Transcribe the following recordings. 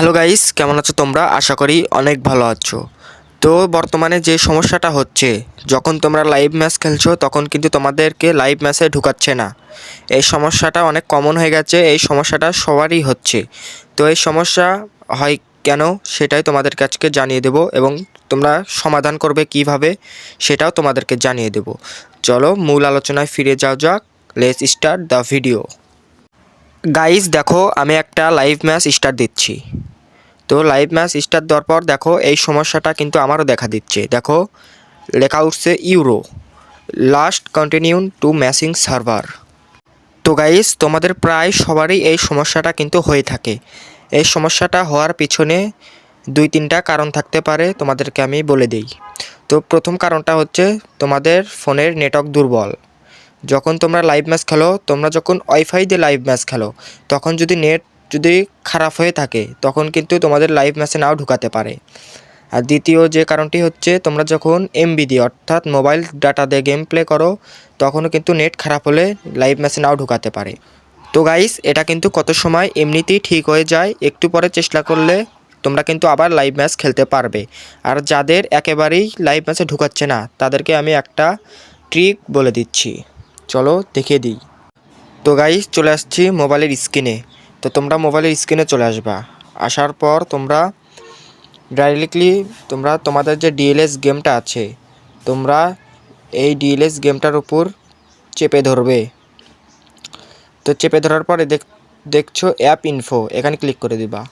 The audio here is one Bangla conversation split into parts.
হ্যালো গাইস, কেমন আছো তোমরা? আশা করি অনেক ভালো আছো। তো বর্তমানে যে সমস্যাটা হচ্ছে, যখন তোমরা লাইভ ম্যাচ খেলছো, তখন কিন্তু তোমাদেরকে লাইভ ম্যাচে ঢুকাচ্ছে না। এই সমস্যাটা অনেক কমন হয়ে গেছে, এই সমস্যাটা সবারই হচ্ছে। তো এই সমস্যা হয় কেন, সেটাই তোমাদের কাছকে জানিয়ে দেব এবং তোমরা সমাধান করবে কীভাবে, সেটাও তোমাদেরকে জানিয়ে দেব। চলো মূল আলোচনায় ফিরে যাওয়া যাক let's start the video guys দেখো, আমি একটা লাইভ ম্যাচ স্টার্ট দিচ্ছি। তো লাইভ ম্যাচ স্টার্ট দেওয়ার পর দেখো, এই সমস্যাটা কিন্তু আমারও দেখা দিচ্ছে। দেখো, লেখা উঠছে euro last continue to matching server তো গাইস তোমাদের প্রায় সবারই এই সমস্যাটা কিন্তু হয়ে থাকে। এই সমস্যাটা হওয়ার পিছনে দুই তিনটা কারণ থাকতে পারে, তোমাদেরকে আমি বলে দিই। তো প্রথম কারণটা হচ্ছে তোমাদের ফোনের নেটওয়ার্ক দুর্বল। যখন তোমরা লাইভ ম্যাচ খেলো, তোমরা যখন ওয়াইফাই দিয়ে লাইভ ম্যাচ খেলো, তখন যদি নেট যদি খারাপ হয়ে থাকে, তখন কিন্তু তোমাদের লাইভ ম্যাচে নাও ঢুকাতে পারে। আর দ্বিতীয় যে কারণটি হচ্ছে, তোমরা যখন এমবি দিয়ে অর্থাৎ মোবাইল ডাটা দিয়ে গেম প্লে করো, তখনও কিন্তু নেট খারাপ হলে লাইভ ম্যাচে নাও ঢুকাতে পারে। তো গাইস এটা কিন্তু কত সময় এমনিতেই ঠিক হয়ে যায়, একটু পরে চেষ্টা করলে তোমরা কিন্তু আবার লাইভ ম্যাচ খেলতে পারবে। আর যাদের একেবারেই লাইভ ম্যাচে ঢুকাচ্ছে না, তাদেরকে আমি একটা ট্রিক বলে দিচ্ছি। চলো দেখে দিই। তো গাইস চলে আসছি মোবাইলের স্ক্রিনে তো তোমরা মোবাইলের স্ক্রিনে চলে আসবা। আসার পর তোমরা ডাইরেক্টলি তোমরা তোমাদের যে ডিএলএস গেমটা আছে, তোমরা এই ডিএলএস গেমটার উপর চেপে ধরবে। তো চেপে ধরার পরে দেখ, দেখছ অ্যাপ ইনফো এখানে ক্লিক করে দিবা।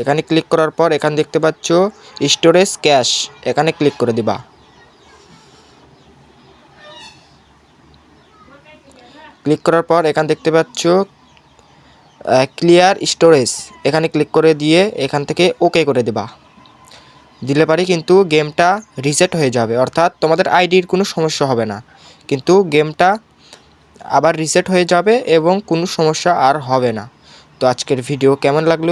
এখানে ক্লিক করার পর এখানে দেখতে পাচ্ছ স্টোরেজ ক্যাশ এখানে ক্লিক করে দিবা। ক্লিক করার পর এখানে দেখতে পাচ্ছ ক্লিয়ার স্টোরেজ এখানে ক্লিক করে দিয়ে এখান থেকে ওকে করে দেবা। দিলে পারি কিন্তু গেমটা রিসেট হয়ে যাবে। অর্থাৎ তোমাদের আইডির কোনো সমস্যা হবে না। কিন্তু গেমটা আবার রিসেট হয়ে যাবে এবং কোনো সমস্যা আর হবে না। তো আজকের ভিডিও কেমন লাগল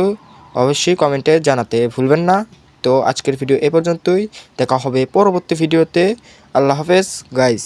অবশ্যই কমেন্টে জানাতে ভুলবেন না। তো আজকের ভিডিও এ পর্যন্তই। দেখা হবে পরবর্তী ভিডিওতে আল্লাহ হাফেজ গাইস